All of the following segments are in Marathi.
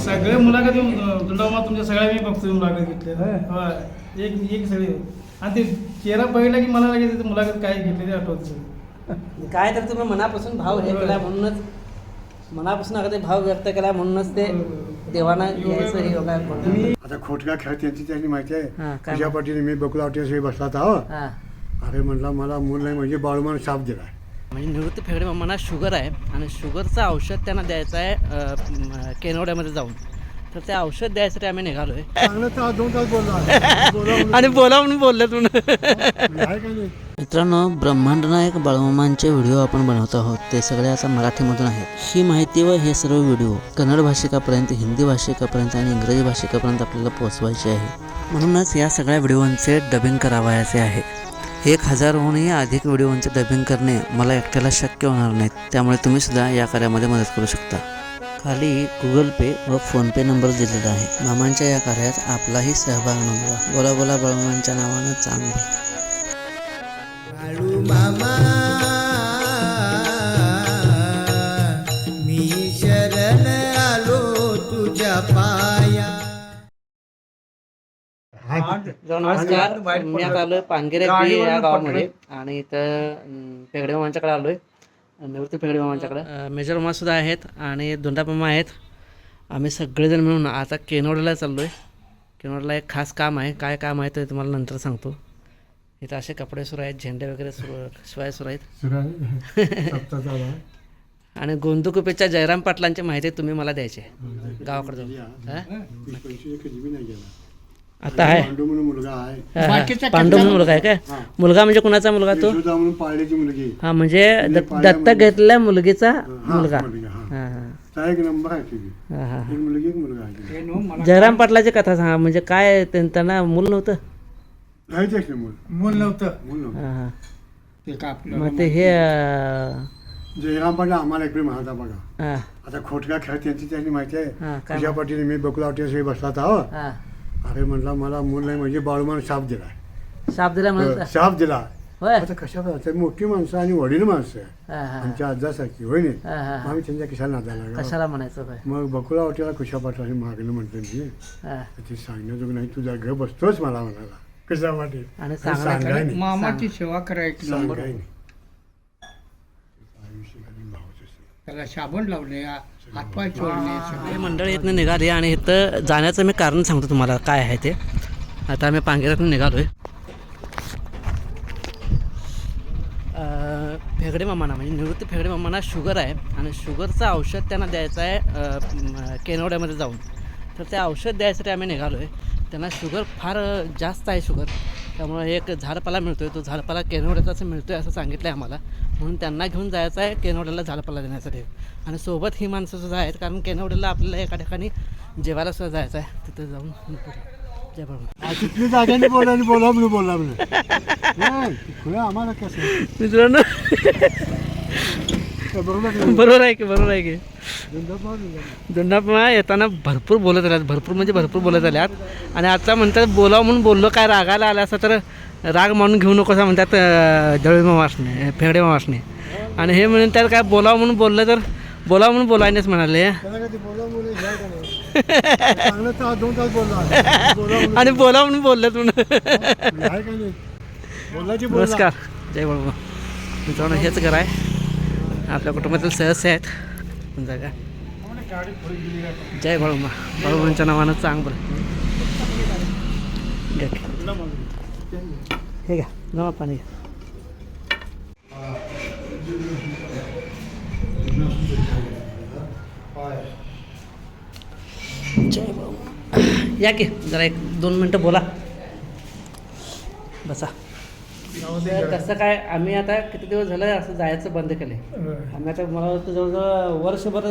सगळे मुलाखत दुंडामा तुमच्या सगळ्या मी बघतो मुलाखत घेतले होय. एक एक सगळे. आणि ते चेहरा बघितला की मला लगेच ते मुलाखत काय घेतली ते आठवत. काय तर तुम्ही मनापासून भाव हे केला म्हणूनच मनापासून अगदी भाव व्यक्त केला म्हणूनच ते देवाना यायचं हे योगा तुम्ही आता खोटका खेळ त्यांची त्यांनी माहिती आहे. काय तुझ्या पाठीने मी बकुलावटी बसला होता अरे म्हटलं मला मूल नाही म्हणजे बाळूमान साप दिला म्हणजे निवृत्ती फेगडे मामांना शुगर आहे आणि शुगरचं औषध त्यांना द्यायचं आहे केनवड्यामध्ये जाऊन. तर ते औषध द्यायसाठी आम्ही निघालो आहे बोलला. आणि बोला म्हणून नाही? मित्रांनो ब्रह्मांड नायक बाळमामांचे व्हिडिओ आपण बनवत आहोत. ते सगळे आता मराठीमधून आहेत. ही माहिती व हे सर्व व्हिडिओ कन्नड भाषिकापर्यंत हिंदी भाषिकापर्यंत आणि इंग्रजी भाषिकापर्यंत आपल्याला पोहोचवायचे आहे. म्हणूनच या सगळ्या व्हिडिओंचे डबिंग करावयाचे आहे. एक हजारहूनही अधिक व्हिडिओंचे डबिंग करणे मला एकट्याला शक्य होणार नाहीत. त्यामुळे तुम्ही सुद्धा या कार्यामध्ये मदत करू शकता. खाली गुगल पे व फोनपे नंबर दिलेला आहे. मामांच्या या कार्यात आपलाही सहभाग नोंदवा. बोला बोला बळमांच्या नावानं चांगलं. मी शरण आलो तुझ्या पाय. नमस्कार मी आता आलोय पानगिरे या गावामध्ये. आणि इथं अं, पेगडे मामांच्याकडे आलोय. निवृत्ती पेगडे मामांच्याकडे. मेजर मामा सुद्धा आहेत आणि दोंडा मामा आहेत. आम्ही सगळेजण मिळून आता केनोडला चाललोय. केनोडला एक खास काम आहे. काय काम आहे ते तुम्हाला नंतर सांगतो. इथं असे कपडे सुरू आहेत झेंडे वगैरे सुरू शिवाय सुरू आहेत. आहे. आणि गोंदुकुपेच्या जयराम पाटलांची माहिती तुम्ही मला द्यायची आहे. गावाकडे जाऊन. आता आहे. पांडू म्हणून मुलगा आहे. पांडू म्हणून मुलगा आहे काय मुलगा म्हणजे कुणाचा मुलगा तो? यशोदा म्हणून पाळल्याची मुलगी. हा म्हणजे दत्त दत्तक घेतलेल्या मुलगीचा मुलगा. मुलगा, हा. हा हा. त्या एक नंबर आहे तुझी हा हा एक मुलगी एक मुलगा आहे जयराम पाटलाची कथा सांगा. म्हणजे काय त्यां- त्यांना मूल नव्हतं? मूल. मूल नव्हतं. मूल नव्हतं. हा हा. ते का आपलं मग ते हे अं, जयराम पाटील आम्हाला एक म्हणता बघा. हा. आता खोटका खेळ त्यांची त्यांनी माहिती आहे. काय तुझ्या पाठीने मी बकुलावटी बसला होता हो हा. अरे म्हटलं मला मूल नाही म्हणजे बाळूमान साप दिला. शाप दिला म्हणून साप दिला. होय. आता कशा मोठी माणसं आणि वडील माणसं हा हा. आमच्या आजासारखी होय नाही? हा हा. मग आम्ही त्यांच्या किशाला लागलो. कशाला म्हणायचं होय मग बकुला हॉटेलला कुशा पाटलाने मागलं म्हटलं मी. हा. ते सांगण्याजोग नाही तुझा घर बसतोच मला म्हणाला कशा पाटील आणि सांगाय सांगण्याकडे नाही. मामाची सेवा करायची सांगाय नाही. भावच असते. त्याला साबण लावले हातपाय हे मंडळी इथनं निघाली आणि इथं जाण्याचं मी कारण सांगतो तुम्हाला काय आहे ते. आता आम्ही पांगेरातून निघालोय. अं, फेगडे मामांना म्हणजे निवृत्ती फेगडे मामांना शुगर आहे आणि शुगरचं औषध त्यांना द्यायचं आहे केनवड्यामध्ये जाऊन. तर ते औषध द्यायसाठी आम्ही निघालो आहे त्यांना शुगर फार जास्त आहे शुगर. त्यामुळं एक झाडपाला मिळतो आहे तो झाडपाला केनवड्याचाच मिळतो आहे असं सांगितलं आहे आम्हाला. म्हणून त्यांना घेऊन जायचं आहे केनवड्याला झाडपाला देण्यासाठी. आणि सोबत ही माणसं सुद्धा आहेत कारण केनवड्याला आपल्याला एका ठिकाणी जेवायला सुद्धा जायचं आहे. तिथं जाऊन तिथली जाग्याने बोला म्हणून म्हणून आम्हाला कसं मित्रांनो तर बरोबर आहे. की बरोबर आहे की. दोंडापमा येताना भरपूर बोलत आल्यात भरपूर म्हणजे भरपूर बोलत आल्यात. आणि आता म्हणतात बोलावं म्हणून बोललो काय रागाला आला असं तर राग मानून घेऊ नको असं म्हणतात अं, जळी मावासने फेगडे मावासने आणि हे म्हणून त्यात काय बोलावं म्हणून बोललं तर बोलावं म्हणून बोलायनेच म्हणाले. ते बोला म्हणून बोलला बोला म्हणून आणि नमस्कार. जय बाळू मित्रांनो हेच घर आहे. आपल्या कुटुंबातील सदस्य आहेत. तुमचं जय बाळूमा. बाळूमांच्या नावानं चांग बरं हे घ्या. नवा पाणी घ्या. जय बाळू या की जरा एक दोन मिनटं बोला. बसा. तर कसं काय आम्ही आता किती दिवस झालं असं जायचं बंद केलंय. आम्ही आता मला वाटतं जवळजवळ वर्षभर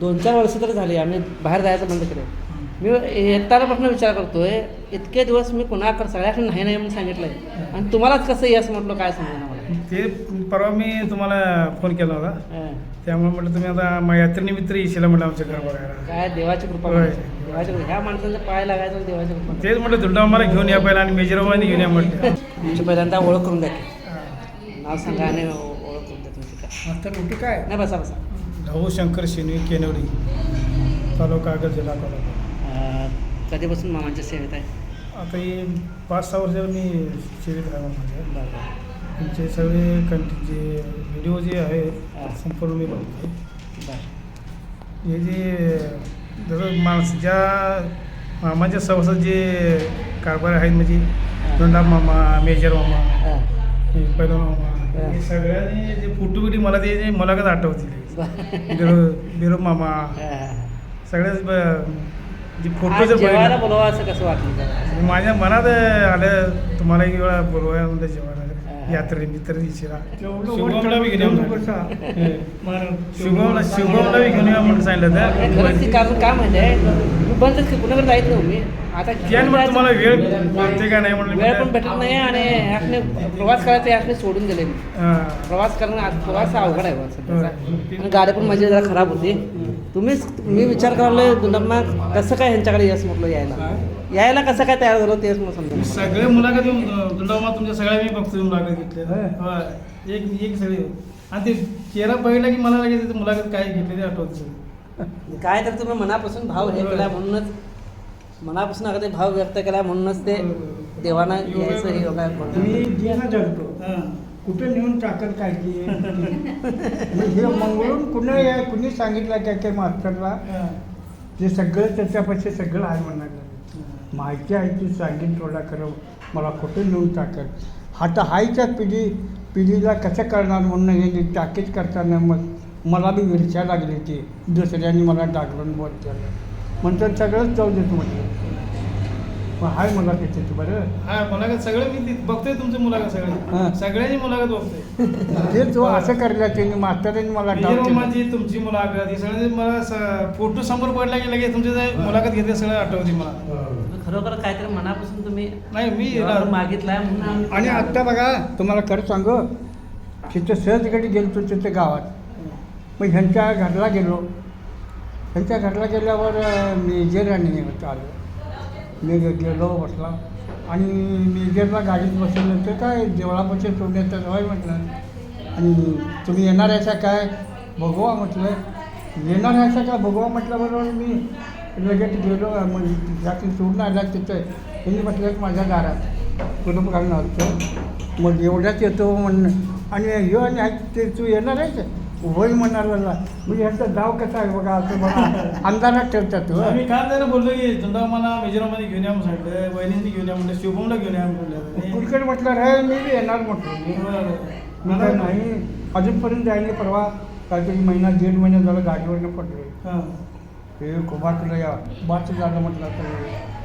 दोन चार वर्ष तरी झाली आम्ही बाहेर जायचं बंद केलंय. मी येतानापासून विचार करतोय इतके दिवस मी कुणाकडे सगळ्याकडे नाही नाही म्हणून सांगितलंय. आणि तुम्हालाच कसं यस म्हटलं काय समजा मला? ते परवा मी तुम्हाला फोन केला होता. त्यामुळे म्हटलं तुम्ही आता यात्रेनिमित्त येशील म्हटलं आमच्या घर बघायला काय देवाची कृपा होय. माणसांचा पाय लागायचं तेच म्हटलं धुंडा मला घेऊन या पहिला आणि मेजरवानी घेऊन या म्हटलं. तुमची पहिल्यांदा ओळख करून द्या. नाव सांगा आणि ओळख करून द्या तुमची काय. कुठे काय? नाही बसा बसा. भाऊ शंकर शेनवी केनवडी तालुका आगर जिल्हा अ, कधीपासून मामांच्या सेवेत आहे? आता हे पाच सहा वर्ष मी सेवेत आहे बरं. तुमचे सगळे कंटेंट जे व्हिडिओ जे आहे हा. संपूर्ण मी बघतो बरं. हे जे जसं माणस ज्या मामाच्या सवसात जे कारभार आहेत म्हणजे दोंडा मामा मेजर मामा पहिला मामा हा. सगळ्यांनी जे फोटो बिटी मला ते जे मुलाखत आठवतील बरं बिरो मामा. सगळ्याच जे फोटो आज जर जेवायला बघितले बोलवा असं कसं वाटलं? माझ्या मनात आलं तुम्हाला एक वेळा बोलवाय म्हणलं जेवायला यात्रे मित्र दिशीला तेवढं शुभमला बी घेऊन तेवढं येऊ बसा. शुभमला शुभमला बी घेऊन या म्हणून सांगितलं नाही, तर खरंच ती कारण काय माहिती आहे मी बंदच की कुणाकडे जायच नव्हतं मी आता त्यान मग तुम्हाला वेळ भेटते का नाही म्हणून वेळ पण भेटत नाही आणि प्रवास करायचा सोडून दिले मी हा. प्रवास करणं प्रवास हा अवघड आहे सध्याचा. आणि गाडी पण माझी जरा खराब होती तुम्हीच मी विचार करायला कसं काय ह्यांच्याकडे यश म्हटलं यायला यायला कसं काय तयार झालं तेच मला समजा. सगळे मुलाखत येऊन दुंडामा तुमच्या सगळ्या मी बघतोय मुलाखत घेतले होय. एक एक सगळे. आणि ते चेहरा बघितला की मला लगेच ते मुलाखत काय घेतली ते आठवत सगळं काय तर तुम्ही मनापासून भाव हे केला म्हणूनच मनापासून अगदी भाव व्यक्त केला म्हणूनच ते देवाना यायचं हे योगा मी जिना. कुठं नेऊन टाकत काय की हे मंगळून कुणी कुणी सांगितलं काय काय मास्तरला हा. ते सगळं त्याच्यापाशी सगळं आहे म्हणायला माहिती आहे ती सांगेन थोडा खरं. मला कुठं नेऊन टाकत. आता हायच्या पिढी पिढीला कसं करणार म्हणून हे टाकीच करताना मग मला बी विरच्या लागली ती. दुसऱ्यांनी मला डागलून बोल केलं. म्हणतात सगळंच जाऊ देत म्हटलं. मग हाय मला त्याच्यात बरं. हा मुलाखत सगळे मी बघतोय तुमची मुलाखत हा. सगळे सगळ्यांची मुलाखत बघतोय. ते जो असं करला त्यांनी मास्तरांनी मला. मामाची तुमची मुलाखत हे सगळे मला फोटो समोर पडला की लगेच तुमचे मुलाखत घेते सगळं आठवते मला. खरोखर काहीतरी मनापासून तुम्ही नाही मी मागितलाय म्हणून आम्ही- आणि आत्ता बघा तुम्हाला खरं सांगू तिथं सहजगडी गेलो तिथं गावात. मग ह्यांच्या घरला गेलो. ह्यांच्या घरला गेल्यावर अं, मेजर आणि होतं आलं. मी गे- गेलो बसला. आणि मेजरला गाडीत बसवल्यानंतर काय देवळापाशी सोडण्याचं होय म्हटलं. आणि तुम्ही येणार आहे काय? बघवा म्हटलं. येणार आहे का बघवा म्हटल्याबरोबर मी लगेच गेलो मग त्यातून सोडून आला तिथं. त्यांनी म्हटलं माझ्या दारात. कुटुंब घालून आलतो मग एवढ्याच येतो म्हणणं आणि ह्यो आणि ते तू येणार आहे का होय म्हणाला म्हणजे ह्याचा डाव कसा आहे बघा असं बघा. अंधारात ठेवतात हो. मी काल त्याला बोललो की तुंडा मला मेजरमध्ये घेऊन या म्हणून सांगितलं वहिनींनी घेऊन या म्हणलं शुभमला घेऊन या म्हणलं कुठकडे म्हटलं रे मी बी येणार म्हटलं. मी काय नाही अजूनपर्यंत जायला परवा काहीतरी महिना दीड महिना झाला गाडीवरनं पडलो हा हे कुभारला या बाच झालं म्हटलं तर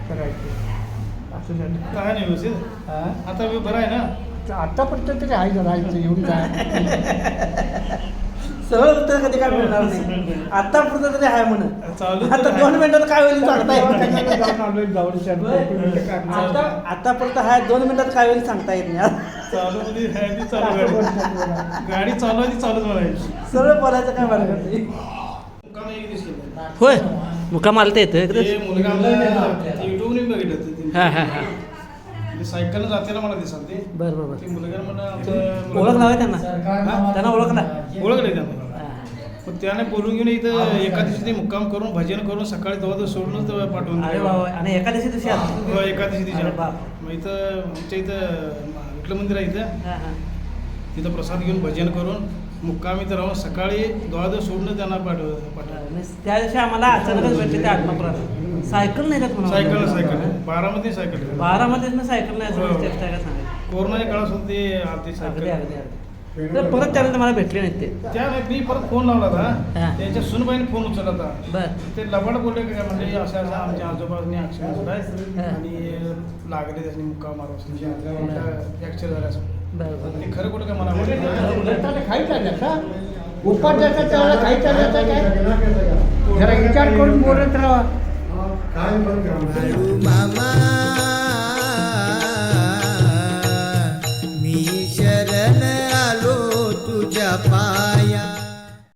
करायचं. असं झालं. काय नाही व्यवस्थित. हा? आता मी बरं आहे ना? तर आतापर्यंत तरी आहे इथं येऊन काय सरळ उत्तर कधी काय मिळणार नाही. आता पुरतं तरी आहे म्हण चालू आता दोन मिनिटात काय होईल सांगता येत नाही. दवाखान्याला जाऊन आलोय जाऊन आता आता पुरतं आहे दोन मिनिटात काय होईल सांगता येत नाही. चालू गाडी. गाडी चालू आहे ती चालूच म्हणायची सरळ बोलायचं काय मार्ग नाही. होय? तर येतं ते मुलगा आमचा युट्यूबने बघितलं ते. हां हां हां. ते सायकलनं जाताना मला ते बरं बरं बरं. ते मुलगा आमचं ओळख लावा त्यांना? त्यांना ओळखला ओळखले त्यांना. पण त्याने बोलून घेऊन इथं एका दिवशी ते मुक्काम करून भजन करून सकाळी तो सोडूनच तेव्हा पाठवून अरे दिलं. बाबा आणि एकादशी दिवशी आला हो, एका दिवशी अरे तिच्या बाप. मग इथं आमच्या इथं विठलं मंदिर आहे इथं. हां हां. तिथं प्रसाद घेऊन भजन करून मुक्काम इथं राहून सकाळी द्वाद सोडून त्यांना पाठव त्या दिवशी आम्हाला अचानकच भेटले ते आत्मापुरात सायकल नाही का तुम्हाला सायकल सायकल. बारामध्ये सायकल बारामध्येच ना सायकल नाही हो. काय सांगायचं कोरोनाच्या काळात सुद्धा ते आलते अगदी सायकल अगदी अगदी तर परत त्यानंतर मला भेटले नाहीत ते. त्या नाही मी परत फोन लावला हा. होता त्यांच्या सुनबाईने फोन उचलला होता. बर. ते लबाड बोलले की काय म्हणजे असं असं आमच्या आजोबांनी ऍक्सिडेंट झालाय हा. आणि लागले त्याने मुक्का मारू फ्रॅक्चर झाला असं बर बर ते खरं कुठं काय मला? माहिती खाई चालल्याचा उपाध्याचा त्याला चालल्याचा काय? जरा विचार करून बोलत राहा.